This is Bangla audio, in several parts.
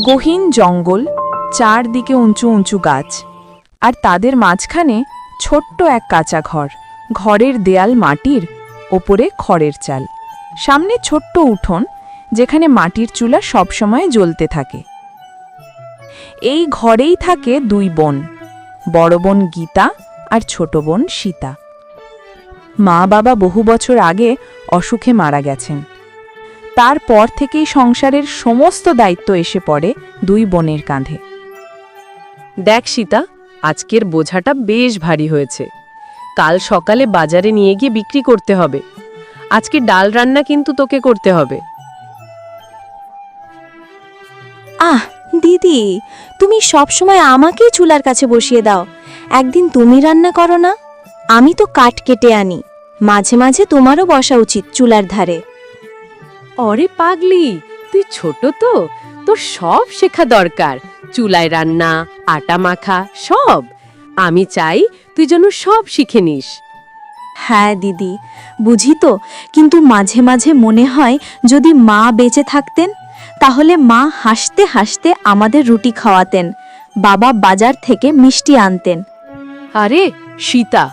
গহীন জঙ্গল, চারদিকে উঁচু উঁচু গাছ, আর তাদের মাঝখানে ছোট্ট এক কাঁচা ঘর। ঘরের দেয়াল মাটির, ওপরে খড়ের চাল। সামনে ছোট্ট উঠোন, যেখানে মাটির চুলা সবসময় জ্বলতে থাকে। এই ঘরেই থাকে দুই বোন, বড় বোন গীতা আর ছোট বোন সীতা। মা বাবা বহু বছর আগে অসুখে মারা গেছেন। তারপর থেকেই সংসারের সমস্ত দায়িত্ব এসে পড়ে দুই বোনের কাঁধে। দেখ সীতা, আজকের বোঝাটা বেশ ভারী হয়েছে। কাল সকালে বাজারে নিয়ে গিয়ে বিক্রি করতে হবে। আজকে ডাল রান্না কিন্তু তোকে করতে হবে। আহ, দিদি, তুমি সব সময় আমাকেই চুলার কাছে বসিয়ে দাও। একদিন তুমি রান্না করো না, আমি তো কাঠ কেটে আনি। মাঝে মাঝে তোমারও বসা উচিত চুলার ধারে। অরে পাগলি তুই ছোট তো তোর সব শেখা দরকার। চুলায় রান্না আটা মাখা সব। আমি চাই তুই যেন সব শিখে নিস। হ্যাঁ দিদি বুঝি তো কিন্তু মাঝে মাঝে মনে হয় যদি মা বেঁচে থাকতেন তাহলে মা হাসতে হাসতে আমাদের রুটি খাওয়াতেন বাবা বাজার থেকে মিষ্টি আনতেন। আরে সীতা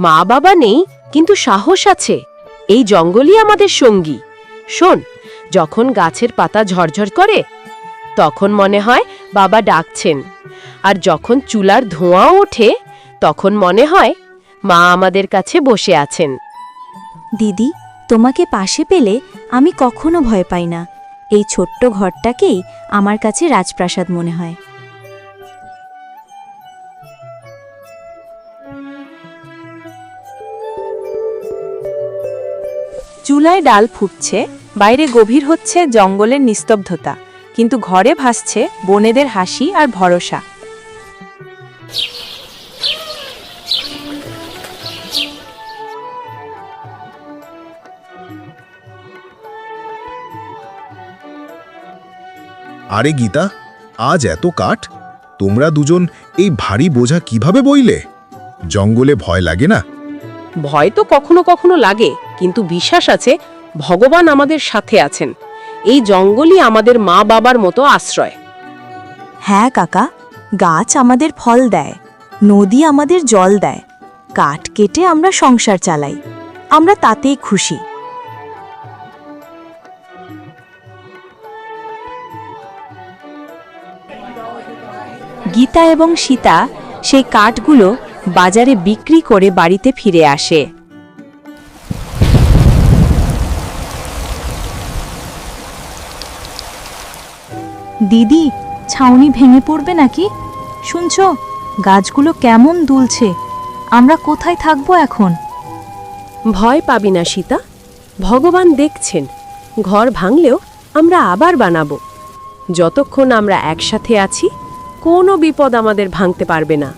মা বাবা নেই কিন্তু সাহস আছে। এই জঙ্গলই আমাদের সঙ্গী। শোন যখন গাছের পাতা ঝরঝর করে তখন মনে হয় বাবা ডাকছেন। আর যখন চুলার ধোঁয়াও ওঠে তখন মনে হয় মা আমাদের কাছে বসে আছেন। দিদি তোমাকে পাশে পেলে আমি কখনো ভয় পাই না। এই ছোট্ট ঘরটাকেই আমার কাছে রাজপ্রাসাদ মনে হয়। চুলায় ডাল ফুটছে বাইরে গভীর হচ্ছে জঙ্গলের নিস্তব্ধতা কিন্তু ঘরে ভাসছে বনেদের হাসি আর ভরসা। আরে গীতা আজ এত কাঠ তোমরা দুজন এই ভারী বোঝা কীভাবে বইলে? জঙ্গলে ভয় লাগে না? ভয় তো কখনো কখনো লাগে কিন্তু বিশ্বাস আছে ভগবান আমাদের সাথে আছেন। এই জঙ্গলই আমাদের মা বাবার মতো আশ্রয়। হ্যাঁ কাকা, গাছ আমাদের ফল দেয়, নদী আমাদের জল দেয়, কাঠ কেটে আমরা সংসার চালাই, আমরা তাতেই খুশি। গীতা এবং সীতা সেই কাঠগুলো বাজারে বিক্রি করে বাড়িতে ফিরে আসে। দিদি, ছাউনি ভেঙে পড়বে নাকি? শুনছ, গাছগুলো কেমন দুলছে। আমরা কোথায় থাকব এখন? ভয় পাবি না, সীতা। ভগবান দেখছেন। ঘর ভাঙলেও আমরা আবার বানাবো। যতক্ষণ আমরা একসাথে আছি, কোনো বিপদ আমাদের ভাঙতে পারবে না।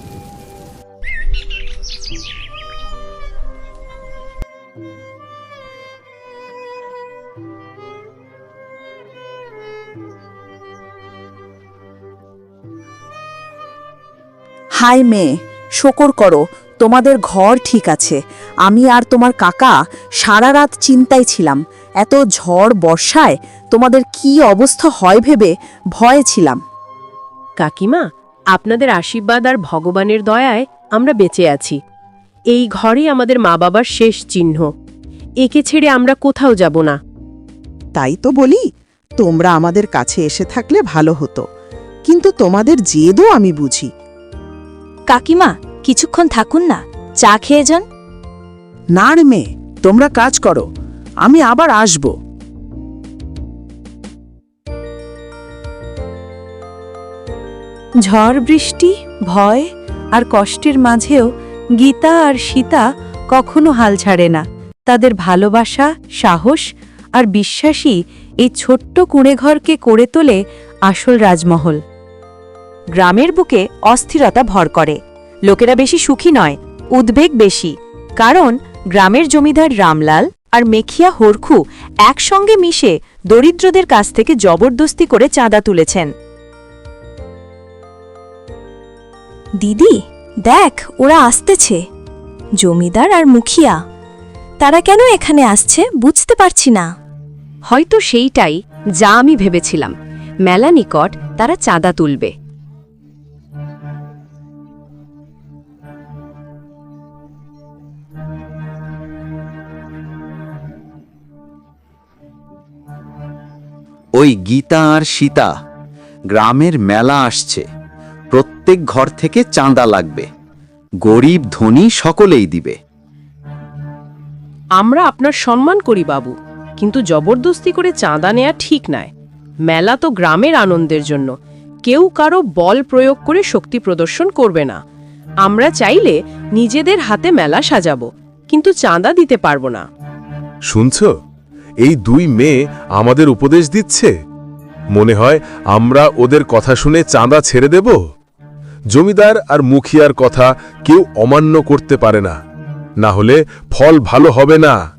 হাই মেয়ে শকর করো তোমাদের ঘর ঠিক আছে। আমি আর তোমার কাকা সারা রাত চিন্তায় ছিলাম। এত ঝড় বর্ষায় তোমাদের কি অবস্থা হয় ভেবে ভয়ে ছিলাম। কাকিমা আপনাদের আশীর্বাদ আর ভগবানের দয়ায় আমরা বেঁচে আছি। এই ঘরই আমাদের মা বাবার শেষ চিহ্ন। একে ছেড়ে আমরা কোথাও যাব না। তাই তো বলি তোমরা আমাদের কাছে এসে থাকলে ভালো হতো। কিন্তু তোমাদের জেদও আমি বুঝি। কাকিমা কিছুক্ষণ থাকুন না চা খেয়ে যান। না রে মেয়ে তোমরা কাজ করো আমি আবার আসব। ঝড় বৃষ্টি ভয় আর কষ্টের মাঝেও গীতা আর সীতা কখনো হাল ছাড়ে না। তাদের ভালোবাসা সাহস আর বিশ্বাসী এই ছোট্ট কুঁড়েঘরকে করে তোলে আসল রাজমহল। গ্রামের বুকে অস্থিরতা ভর করে। লোকেরা বেশি সুখী নয়, উদ্বেগ বেশি। কারণ গ্রামের জমিদার রামলাল আর মেখিয়া হরখু একসঙ্গে মিশে দরিদ্রদের কাছ থেকে জবরদস্তি করে চাঁদা তুলেছেন। দিদি, দেখ, ওরা আসতেছে। জমিদার আর মুখিয়া, তারা কেন এখানে আসছে বুঝতে পারছি না। হয়তো সেইটাই যা আমি ভেবেছিলাম। মেলা নিকট তারা চাঁদা তুলবে। ওই গীতা আর সীতা গ্রামের মেলা আসছে। প্রত্যেক ঘর থেকে চাঁদা লাগবে। গরিব ধনী সকলেই দিবে। আমরা আপনার সম্মান করি বাবু কিন্তু জবরদস্তি করে চাঁদা নেয়া ঠিক নয় মেলা তো গ্রামের আনন্দের জন্য। কেউ কারও বল প্রয়োগ করে শক্তি প্রদর্শন করবে না। আমরা চাইলে নিজেদের হাতে মেলা সাজাবো কিন্তু চাঁদা দিতে পারব না। শুনছ? এই দুই মেয়ে আমাদের উপদেশ দিচ্ছে? মনে হয় আমরা ওদের কথা শুনে চাঁদা ছেড়ে দেব? জমিদার আর মুখিয়ার কথা কেউ অমান্য করতে পারে না। না হলে ফল ভালো হবে না।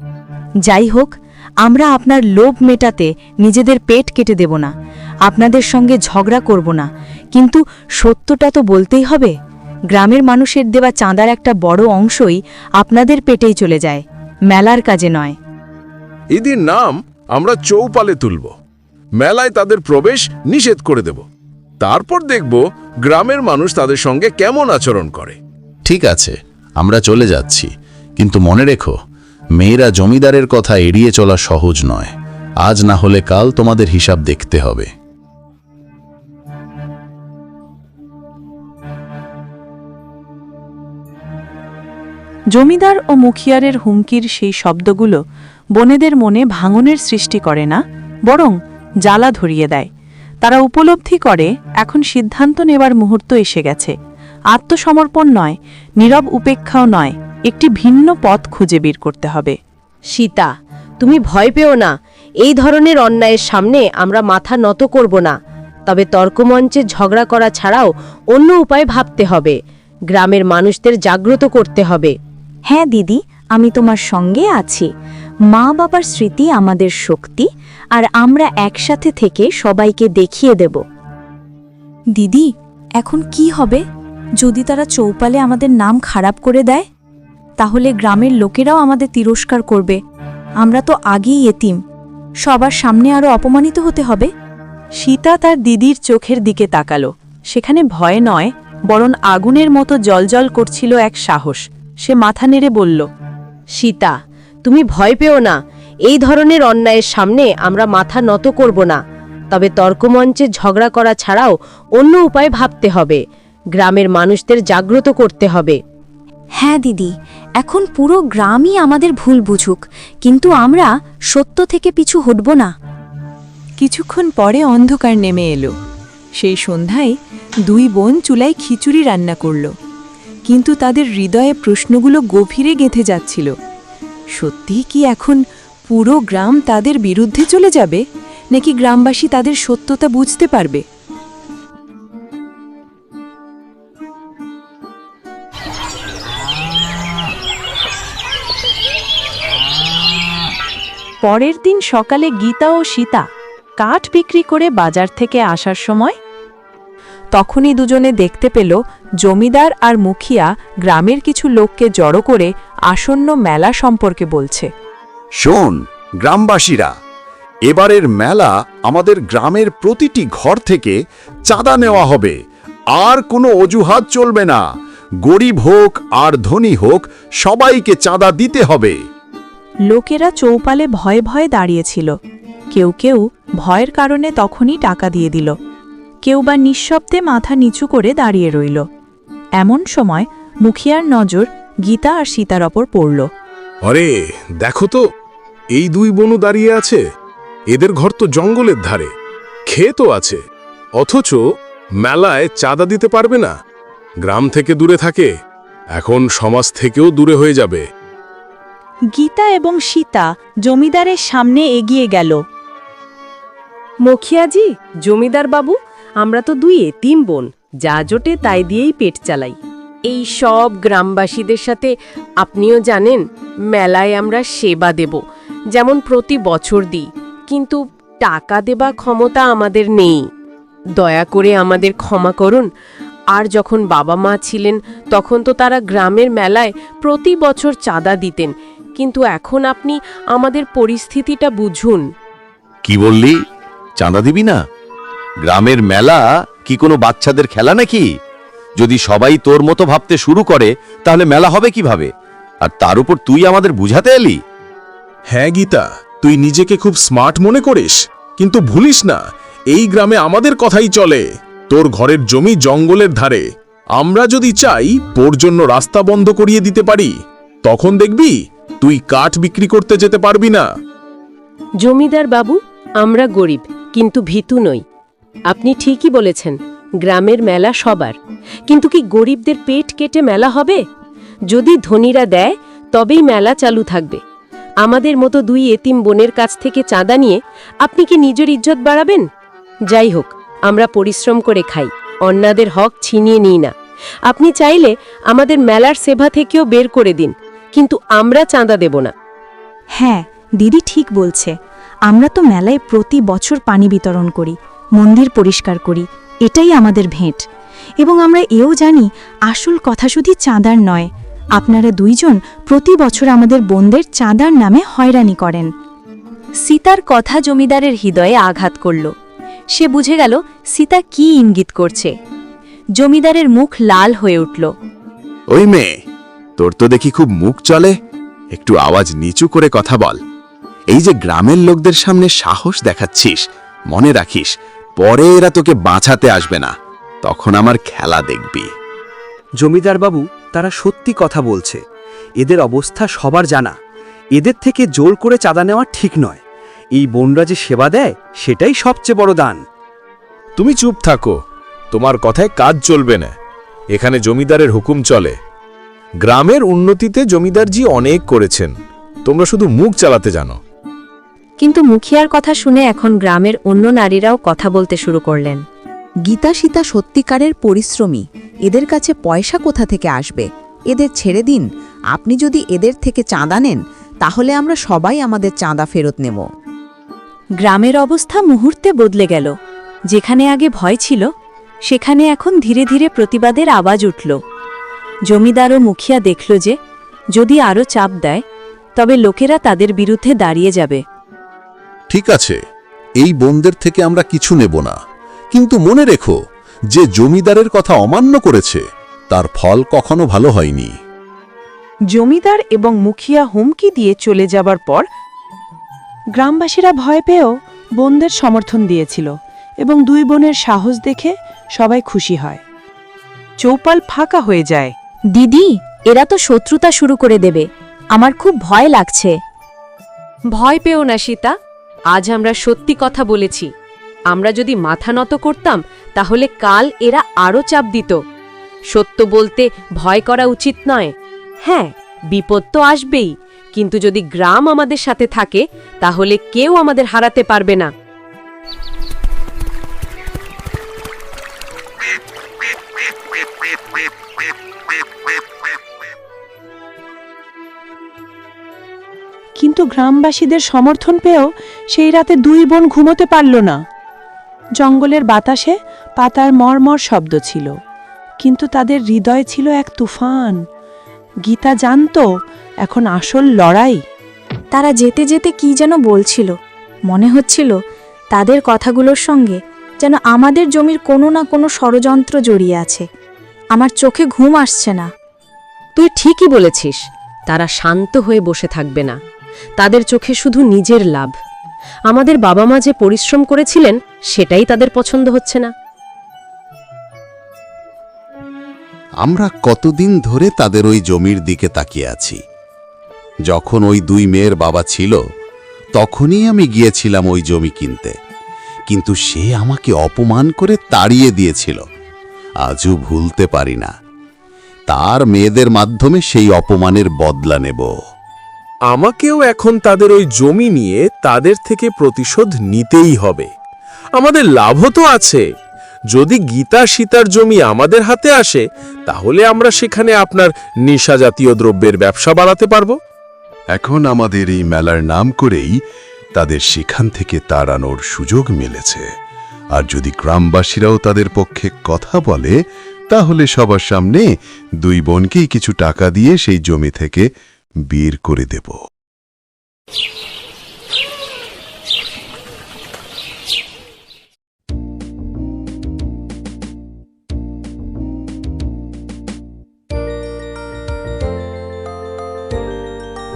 যাই হোক, আমরা আপনার লোভ মেটাতে নিজেদের পেট কেটে দেব না। আপনাদের সঙ্গে ঝগড়া করব না। কিন্তু সত্যটা তো বলতেই হবে। গ্রামের মানুষের দেওয়া চাঁদার একটা বড় অংশই আপনাদের পেটেই চলে যায়। মেলার কাজে নয়। এদের নাম আমরা চৌপালে তুলব। মেলায় তাদের প্রবেশ নিষেধ করে দেব। তারপর দেখব গ্রামের মানুষ তাদের সঙ্গে কেমন আচরণ করে। ঠিক আছে আমরা চলে যাচ্ছি। কিন্তু মনে রেখো মেয়েরা জমিদারের কথা এড়িয়ে চলা সহজ নয়। আজ না হলে কাল তোমাদের হিসাব দেখতে হবে। জমিদার ও মুখিয়ারের হুমকির সেই শব্দগুলো বনেদের মনে ভাঙনের সৃষ্টি করে না বরং জ্বালা ধরিয়ে দেয়। তারা উপলব্ধি করে এখন সিদ্ধান্ত নেবার মুহূর্ত এসে গেছে। আত্মসমর্পণ নয় নীরব উপেক্ষাও নয় একটি ভিন্ন পথ খুঁজে বের করতে হবে। সীতা তুমি ভয় পেও না। এই ধরনের অন্যায়ের সামনে আমরা মাথা নত করব না। তবে তর্কমঞ্চে ঝগড়া করা ছাড়াও অন্য উপায় ভাবতে হবে। গ্রামের মানুষদের জাগ্রত করতে হবে। হ্যাঁ দিদি আমি তোমার সঙ্গে আছি। মা বাবার স্মৃতি আমাদের শক্তি আর আমরা একসাথে থেকে সবাইকে দেখিয়ে দেব। দিদি, এখন কি হবে? যদি তারা চৌপালে আমাদের নাম খারাপ করে দেয়, তাহলে গ্রামের লোকেরাও আমাদের তিরস্কার করবে। আমরা তো আগেই এতিম। সবার সামনে আরও অপমানিত হতে হবে। সীতা তার দিদির চোখের দিকে তাকালো। সেখানে ভয় নয়, বরং আগুনের মতো জলজল করছিল এক সাহস। সে মাথা নেড়ে বলল, সীতা তুমি ভয় পেও না। এই ধরনের অন্যায়ের সামনে আমরা মাথা নত করব না। তবে তর্কমঞ্চে ঝগড়া করা ছাড়াও অন্য উপায় ভাবতে হবে। গ্রামের মানুষদের জাগ্রত করতে হবে। হ্যাঁ দিদি এখন পুরো গ্রামই আমাদের ভুল বুঝুক কিন্তু আমরা সত্য থেকে পিছু হটব না। কিছুক্ষণ পরে অন্ধকার নেমে এলো। সেই সন্ধ্যায় দুই বোন চুলায় খিচুড়ি রান্না করল। কিন্তু তাদের হৃদয়ে প্রশ্নগুলো গভীরে গেঁথে যাচ্ছিল। সত্যিই কি এখন পুরো গ্রাম তাদের বিরুদ্ধে চলে যাবে? নাকি গ্রামবাসী তাদের সত্যতা বুঝতে পারবে? পরের দিন সকালে গীতা ও সীতা কাঠ বিক্রি করে বাজার থেকে আসার সময় তখনই দুজনে দেখতে পেল জমিদার আর মুখিয়া গ্রামের কিছু লোককে জড়ো করে আসন্ন মেলা সম্পর্কে বলছে। শোন গ্রামবাসীরা এবারের মেলা আমাদের গ্রামের প্রতিটি ঘর থেকে চাঁদা নেওয়া হবে। আর কোনো অজুহাত চলবে না। গরিব হোক আর ধনী হোক সবাইকে চাঁদা দিতে হবে। লোকেরা চৌপালে ভয়ে ভয়ে দাঁড়িয়েছিল। কেউ কেউ ভয়ের কারণে তখনই টাকা দিয়ে দিল। কেউ বা নিঃশব্দে মাথা নিচু করে দাঁড়িয়ে রইল। এমন সময় মুখিয়ার নজর গীতা আর সীতার ওপর পড়ল। আরে দেখো তো এই দুই বনু দাঁড়িয়ে আছে। এদের ঘর তো জঙ্গলের ধারে ক্ষেতও আছে। অথচ মেলায় চাঁদা দিতে পারবে না। গ্রাম থেকে দূরে থাকে এখন সমাজ থেকেও দূরে হয়ে যাবে। গীতা এবং সীতা জমিদারের সামনে এগিয়ে গেল। মুখিয়াজি জমিদার বাবু আমরা তো দুই এতিম বোন যা জোটে তাই দিয়েই পেট চালাই। এই সব গ্রামবাসীদের সাথে আপনিও জানেন, মেলায় আমরা সেবা দেব, যেমন প্রতি বছর দিই। কিন্তু টাকা দেবা ক্ষমতা আমাদের নেই। দয়া করে আমাদের ক্ষমা করুন। আর যখন বাবা মা ছিলেন, তখন তো তারা গ্রামের মেলায় প্রতি বছর চাঁদা দিতেন। কিন্তু এখন আপনি আমাদের পরিস্থিতিটা বুঝুন। কি বললি? চাঁদা দিবি না? গ্রামের মেলা কি কোনো বাচ্চাদের খেলা নাকি? যদি সবাই তোর মতো ভাবতে শুরু করে তাহলে মেলা হবে কীভাবে? আর তার উপর তুই আমাদের বুঝাতে এলি? হ্যাঁ গীতা তুই নিজেকে খুব স্মার্ট মনে করিস কিন্তু ভুলিস না এই গ্রামে আমাদের কথাই চলে। তোর ঘরের জমি জঙ্গলের ধারে। আমরা যদি চাই তোর জন্য রাস্তা বন্ধ করিয়ে দিতে পারি তখন দেখবি তুই কাঠ বিক্রি করতে যেতে পারবি না। জমিদার বাবু আমরা গরিব কিন্তু ভীতু নই। আপনি ঠিকই বলেছেন গ্রামের মেলা সবার। কিন্তু কি গরিবদের পেট কেটে মেলা হবে? যদি ধনীরা দেয়, তবেই মেলা চালু থাকবে। আমাদের মতো দুই এতিম বোনের কাছ থেকে চাঁদা নিয়ে আপনি কি নিজের ইজ্জত বাড়াবেন? যাই হোক, আমরা পরিশ্রম করে খাই। অন্যদের হক ছিনিয়ে নিই না। আপনি চাইলে আমাদের মেলার সেবা থেকেও বের করে দিন, কিন্তু আমরা চাঁদা দেব না। হ্যাঁ দিদি ঠিক বলছে। আমরা তো মেলায় প্রতি বছর পানি বিতরণ করি, মন্দির পরিষ্কার করি এটাই আমাদের ভেঁট। এবং আমরা এও জানি, আসল কথা শুধু চাঁদার নয়, আপনারা দুইজন প্রতি বছর আমাদের বোনদের চাঁদার নামে হয়রানি করেন। সীতার কথা জমিদারের হৃদয়ে আঘাত করল। সে বুঝে গেল, সীতা কি ইঙ্গিত করছে। জমিদারের মুখ লাল হয়ে উঠল। ওই মেয়ে, তোর তো দেখি খুব মুখ চলে। একটু আওয়াজ নিচু করে কথা বল। এই যে গ্রামের লোকদের সামনে সাহস দেখাচ্ছিস, মনে রাখিস পরে এরা তোকে বাঁচাতে আসবে না। তখন আমার খেলা দেখবি। জমিদার বাবু তারা সত্যি কথা বলছে। এদের অবস্থা সবার জানা। এদের থেকে জোর করে চাঁদা নেওয়া ঠিক নয়। এই বোনরা যে সেবা দেয় সেটাই সবচেয়ে বড় দান। তুমি চুপ থাকো। তোমার কথায় কাজ চলবে না। এখানে জমিদারের হুকুম চলে। গ্রামের উন্নতিতে জমিদারজি অনেক করেছেন। তোমরা শুধু মুখ চালাতে জানো। কিন্তু মুখিয়ার কথা শুনে এখন গ্রামের অন্য নারীরাও কথা বলতে শুরু করলেন। গীতা সীতা সত্যিকারের পরিশ্রমী। এদের কাছে পয়সা কোথা থেকে আসবে? এদের ছেড়ে দিন। আপনি যদি এদের থেকে চাঁদা নেন তাহলে আমরা সবাই আমাদের চাঁদা ফেরত নেব। গ্রামের অবস্থা মুহূর্তে বদলে গেল। যেখানে আগে ভয় ছিল সেখানে এখন ধীরে ধীরে প্রতিবাদের আওয়াজ উঠল। জমিদার ও মুখিয়া দেখল যে যদি আরও চাপ দেয় তবে লোকেরা তাদের বিরুদ্ধে দাঁড়িয়ে যাবে। ঠিক আছে এই বোনদের থেকে আমরা কিছু নেব না। কিন্তু মনে রেখো যে জমিদারের কথা অমান্য করেছে তার ফল কখনো ভালো হয়নি। জমিদার এবং মুখিয়া হুমকি দিয়ে চলে যাবার পর গ্রামবাসীরা ভয় পেয়েও বোনদের সমর্থন দিয়েছিল এবং দুই বোনের সাহস দেখে সবাই খুশি হয়। চৌপাল ফাঁকা হয়ে যায়। দিদি এরা তো শত্রুতা শুরু করে দেবে। আমার খুব ভয় লাগছে। ভয় পেও না সীতা। আজ আমরা সত্যি কথা বলেছি। আমরা যদি মাথা নত করতাম, তাহলে কাল এরা আরও চাপ দিত। সত্য বলতে ভয় করা উচিত নয়। হ্যাঁ বিপদ তো আসবেই, কিন্তু যদি গ্রাম আমাদের সাথে থাকে, তাহলে কেউ আমাদের হারাতে পারবে না। কিন্তু গ্রামবাসীদের সমর্থন পেয়েও সেই রাতে দুই বোন ঘুমোতে পারল না। জঙ্গলের বাতাসে পাতার মর্মর শব্দ ছিল কিন্তু তাদের হৃদয় ছিল এক তুফান। গীতা জানতো এখন আসল লড়াই। তারা যেতে যেতে কি যেন বলছিল মনে হচ্ছিল তাদের কথাগুলোর সঙ্গে যেন আমাদের জমির কোনো না কোনো ষড়যন্ত্র জড়িয়ে আছে। আমার চোখে ঘুম আসছে না। তুই ঠিকই বলেছিস তারা শান্ত হয়ে বসে থাকবে না। তাদের চোখে শুধু নিজের লাভ। আমাদের বাবা মা যে পরিশ্রম করেছিলেন, সেটাই তাদের পছন্দ হচ্ছে না। আমরা কতদিন ধরে তাদের ওই জমির দিকে তাকিয়ে আছি। যখন ওই দুই মেয়ের বাবা ছিল, তখনই আমি গিয়েছিলাম ওই জমি কিনতে। কিন্তু সে আমাকে অপমান করে তাড়িয়ে দিয়েছিল। আজও ভুলতে পারি না। তার মেয়েদের মাধ্যমে সেই অপমানের বদলা নেব। আমাকেও এখন তাদের ওই জমি নিয়ে তাদের থেকে প্রতিশোধ নিতেই হবে। আমাদের লাভও তো আছে। যদি গীতা সীতার জমি আমাদের হাতে আসে, তাহলে আমরা সেখানে আপনার নেশা জাতীয় দ্রব্যের ব্যবসা বাড়াতে পারব। এখন আমাদের এই মেলার নাম করেই তাদের সেখান থেকে তাড়ানোর সুযোগ মিলেছে। আর যদি গ্রামবাসীরাও তাদের পক্ষে কথা বলে, তাহলে সবার সামনে দুই বোনকেই কিছু টাকা দিয়ে সেই জমি থেকে বের করে দেব।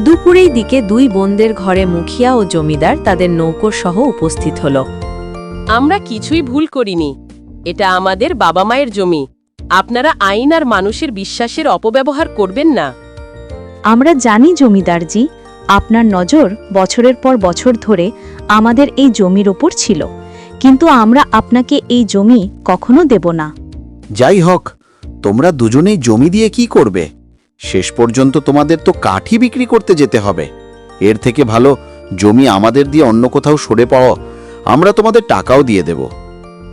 দুপুরের দিকে দুই বোনদের ঘরে মুখিয়া ও জমিদার তাদের নৌকো সহ উপস্থিত হল। আমরা কিছুই ভুল করিনি। এটা আমাদের বাবা মায়ের জমি। আপনারা আইন আর মানুষের বিশ্বাসের অপব্যবহার করবেন না। আমরা জানি জমিদারজি আপনার নজর বছরের পর বছর ধরে আমাদের এই জমির ওপর ছিল। কিন্তু আমরা আপনাকে এই জমি কখনো দেব না। যাই হোক তোমরা দুজনেই জমি দিয়ে কি করবে? শেষ পর্যন্ত তোমাদের তো কাঠি বিক্রি করতে যেতে হবে। এর থেকে ভালো জমি আমাদের দিয়ে অন্য কোথাও সরে পাওয়া আমরা তোমাদের টাকাও দিয়ে দেব।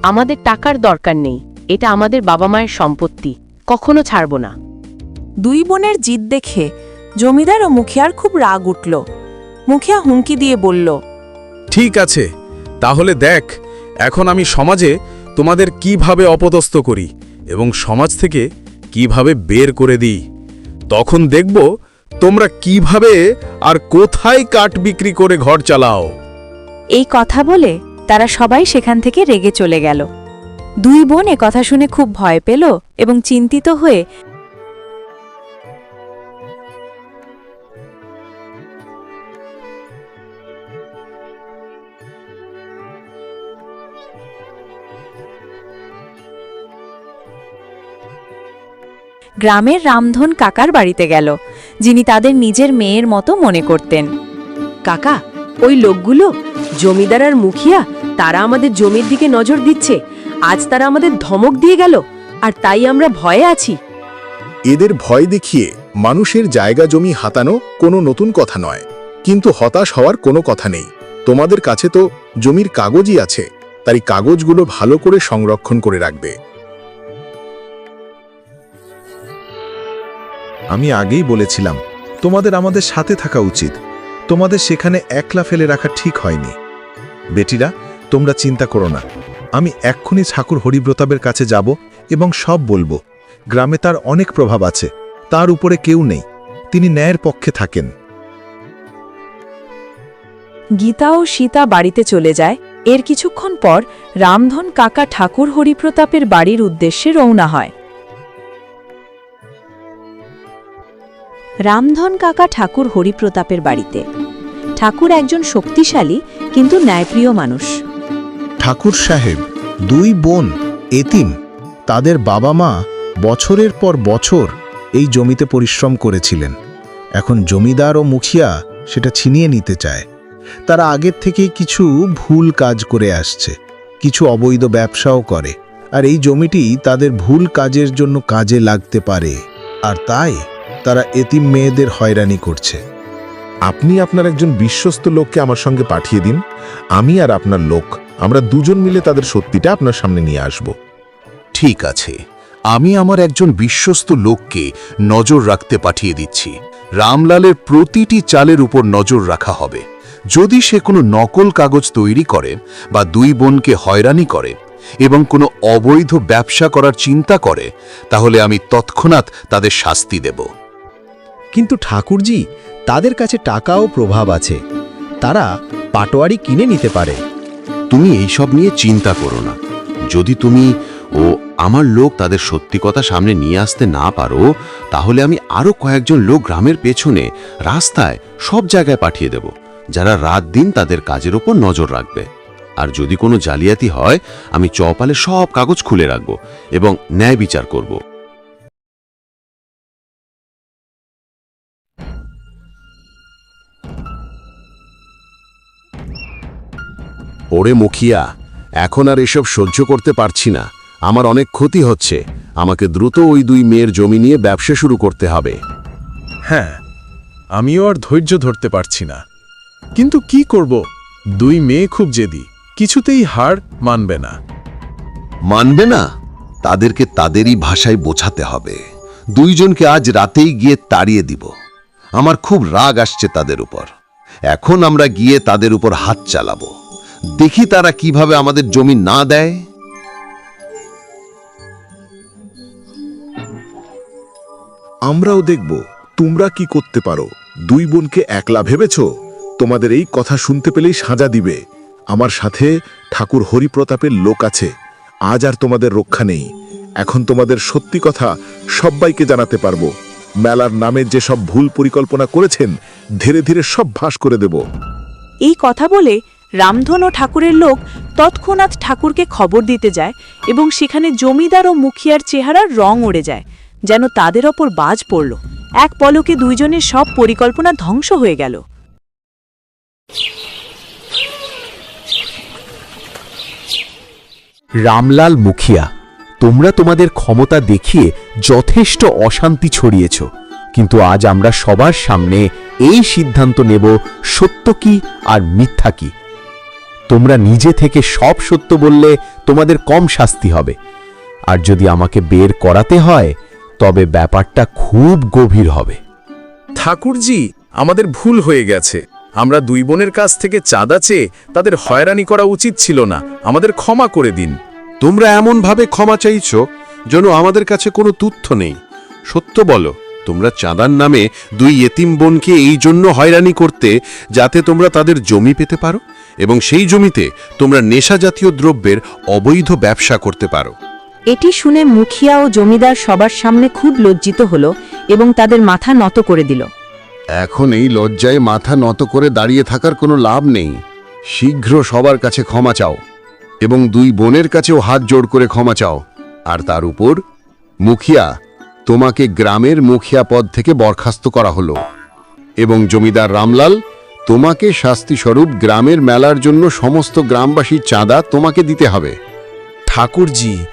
আমাদের টাকার দরকার নেই এটা আমাদের বাবা মায়ের সম্পত্তি কখনো ছাড়ব না। দুই বোনের জিদ দেখে জমিদার ও মুখিয়ার খুব রাগ উঠল। মুখিয়া হুমকি দিয়ে বলল ঠিক আছে তাহলে দেখ এখন আমি সমাজে তোমাদের কীভাবে অপদস্থ করি এবং সমাজ থেকে কীভাবে বের করে দিই। তখন দেখব তোমরা কীভাবে আর কোথায় কাঠ বিক্রি করে ঘর চালাও। এই কথা বলে তারা সবাই সেখান থেকে রেগে চলে গেল। দুই বোন কথা শুনে খুব ভয় পেল এবং চিন্তিত হয়ে গ্রামের রামধন কাকার বাড়িতে গেল, যিনি তাদের নিজের মেয়ের মতো মনে করতেন। কাকা, ওই লোকগুলো জমিদার আর মুখিয়া, তারা আমাদের জমির দিকে নজর দিচ্ছে। আজ তারা আমাদের ধমক দিয়ে গেল, আর তাই আমরা ভয়ে আছি। এদের ভয় দেখিয়ে মানুষের জায়গা জমি হাতানো কোনো নতুন কথা নয়, কিন্তু হতাশ হওয়ার কোনো কথা নেই। তোমাদের কাছে তো জমির কাগজই আছে, তাই কাগজগুলো ভালো করে সংরক্ষণ করে রাখবে। আমি আগেই বলেছিলাম, তোমাদের আমাদের সাথে থাকা উচিত। তোমাদের সেখানে একলা ফেলে রাখা ঠিক হয়নি। বেটিরা, তোমরা চিন্তা করো না। আমি এক্ষুনি ঠাকুর হরিব্রতাবের কাছে যাব এবং সব বলব। গ্রামে তার অনেক প্রভাব আছে, তার উপরে কেউ নেই। তিনি ন্যায়ের পক্ষে থাকেন। গীতা ও সীতা বাড়িতে চলে যায়। এর কিছুক্ষণ পর রামধন কাকা ঠাকুর হরিপ্রতাপের বাড়ির উদ্দেশ্যে রওনা হয়। রামধন কাকা ঠাকুর হরিপ্রতাপের বাড়িতে। ঠাকুর একজন শক্তিশালী, কিন্তু ন্যায়প্রিয় মানুষ। ঠাকুর সাহেব, দুই বোন, এতিম, তাদের বাবা মা বছরের পর বছর এই জমিতে পরিশ্রম করেছিলেন। এখন জমিদার ও মুখিয়া সেটা ছিনিয়ে নিতে চায়। তারা আগের থেকেই কিছু ভুল কাজ করে আসছে, কিছু অবৈধ ব্যবসাও করে। আর এই জমিটি তাদের ভুল কাজের জন্য কাজে লাগতে পারে। আর তাই তারা এতিম মেয়েদের হয়রানি করছে। আপনি আপনার একজন বিশ্বস্ত লোককে আমার সঙ্গে পাঠিয়ে দিন, আমি আর আপনার লোক, আমরা দুজন মিলে তাদের সত্যিটা আপনার সামনে নিয়ে আসব। ঠিক আছে, আমি আমার একজন বিশ্বস্ত লোককে নজর রাখতে পাঠিয়ে দিচ্ছি। রামলালের প্রতিটি চালের উপর নজর রাখা হবে। যদি সে কোনো নকল কাগজ তৈরি করে বা দুই বোনকে হয়রানি করে এবং কোনো অবৈধ ব্যবসা করার চিন্তা করে, তাহলে আমি তৎক্ষণাৎ তাদের শাস্তি দেব। কিন্তু ঠাকুরজি, তাদের কাছে টাকা ও প্রভাব আছে। তারা পাটোয়ারি কিনে নিতে পারে। তুমি এইসব নিয়ে চিন্তা করো না। যদি তুমি ও আমার লোক তাদের সত্যি কথা সামনে নিয়ে আসতে না পারো, তাহলে আমি আরও কয়েকজন লোক গ্রামের পেছনে, রাস্তায়, সব জায়গায় পাঠিয়ে দেব, যারা রাত দিন তাদের কাজের ওপর নজর রাখবে। আর যদি কোনো জালিয়াতি হয়, আমি চপালে সব কাগজ খুলে রাখব এবং ন্যায় বিচার করব। ওরে মুখিয়া এখন আর এসব সহ্য করতে পারছি না। আমার অনেক ক্ষতি হচ্ছে। আমাকে দ্রুত ওই দুই মেয়ের জমি নিয়ে ব্যবসা শুরু করতে হবে। হ্যাঁ আমিও আর ধৈর্য ধরতে পারছি না। কিন্তু কি করব? দুই মেয়ে খুব জেদি কিছুতেই হার মানবে না। মানবে না? তাদেরকে তাদেরই ভাষায় বোঝাতে হবে। দুইজনকে আজ রাতেই গিয়ে তাড়িয়ে দিব। আমার খুব রাগ আসছে তাদের উপর। এখন আমরা গিয়ে তাদের উপর হাত চালাবো। দেখি তারা কীভাবে আমাদের জমি না দেয়। আমরাও দেখব তোমরা কি করতে পারো? দুই বোনকে একলা ভেবেছ? তোমাদের এই কথা শুনতে পেলেই সাজা দিবে। আমার সাথে ঠাকুর হরিপ্রতাপের লোক আছে। আজ আর তোমাদের রক্ষা নেই। এখন তোমাদের সত্যি কথা সবাইকে জানাতে পারব। মেলার নামে যেসব ভুল পরিকল্পনা করেছেন ধীরে ধীরে সব ভাস করে দেব। এই কথা বলে রামধন ও ঠাকুরের লোক তৎক্ষণাৎ ঠাকুরকে খবর দিতে যায় এবং সেখানে জমিদার ও মুখিয়ার চেহারার রং উড়ে যায়, যেন তাদের ওপর বাজ পড়ল। এক পলকে দুইজনের সব পরিকল্পনা ধ্বংস হয়ে গেল। রামলাল মুখিয়া, তোমরা তোমাদের ক্ষমতা দেখিয়ে যথেষ্ট অশান্তি ছড়িয়েছ, কিন্তু আজ আমরা সবার সামনে এই সিদ্ধান্ত নেব সত্য কি আর মিথ্যা কি। তোমরা নিজে থেকে সব সত্য বললে তোমাদের কম শাস্তি হবে। আর যদি আমাকে বের করাতে হয় তবে ব্যাপারটা খুব গভীর হবে। ঠাকুরজি আমাদের ভুল হয়ে গেছে। আমরা দুই বোনের কাছ থেকে চাঁদা চেয়ে তাদের হয়রানি করা উচিত ছিল না। আমাদের ক্ষমা করে দিন। তোমরা এমনভাবে ক্ষমা চাইছ যেন আমাদের কাছে কোনো তথ্য নেই। সত্য বলো তোমরা চাঁদার নামে দুই এতিম বোনকে এই জন্য হয়রানি করতে যাতে তোমরা তাদের জমি পেতে পারো? এবং সেই জমিতে তোমরা নেশা জাতীয় দ্রব্যের অবৈধ ব্যবসা করতে পারো। এটি শুনে মুখিয়া ও জমিদার সবার সামনে খুব লজ্জিত হল এবং তাদের মাথা নত করে দিল। এখন এই লজ্জায় মাথা নত করে দাঁড়িয়ে থাকার কোনো লাভ নেই। শীঘ্র সবার কাছে ক্ষমা চাও এবং দুই বোনের কাছেও হাত জোড় করে ক্ষমা চাও। আর তার উপর মুখিয়া তোমাকে গ্রামের মুখিয়া পদ থেকে বরখাস্ত করা হলো। এবং জমিদার রামলাল তোমাকে শাস্তিস্বরূপ গ্রামের মেলার জন্য সমস্ত গ্রামবাসীর চাঁদা তোমাকে দিতে হবে। ঠাকুরজি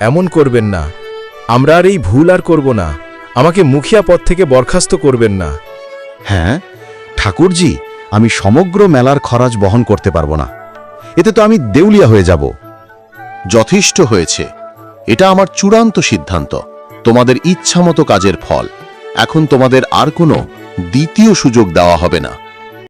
এমন করবেন না। আমরা আর এই ভুল আর করব না। আমাকে মুখিয়া পদ থেকে বরখাস্ত করবেন না। হ্যাঁ ঠাকুরজি আমি সমগ্র মেলার খরচ বহন করতে পারব না। এতে তো আমি দেউলিয়া হয়ে যাব। যথেষ্ট হয়েছে। এটা আমার চূড়ান্ত সিদ্ধান্ত। তোমাদের ইচ্ছামতো কাজের ফল। এখন তোমাদের আর কোনো দ্বিতীয় সুযোগ দেওয়া হবে না।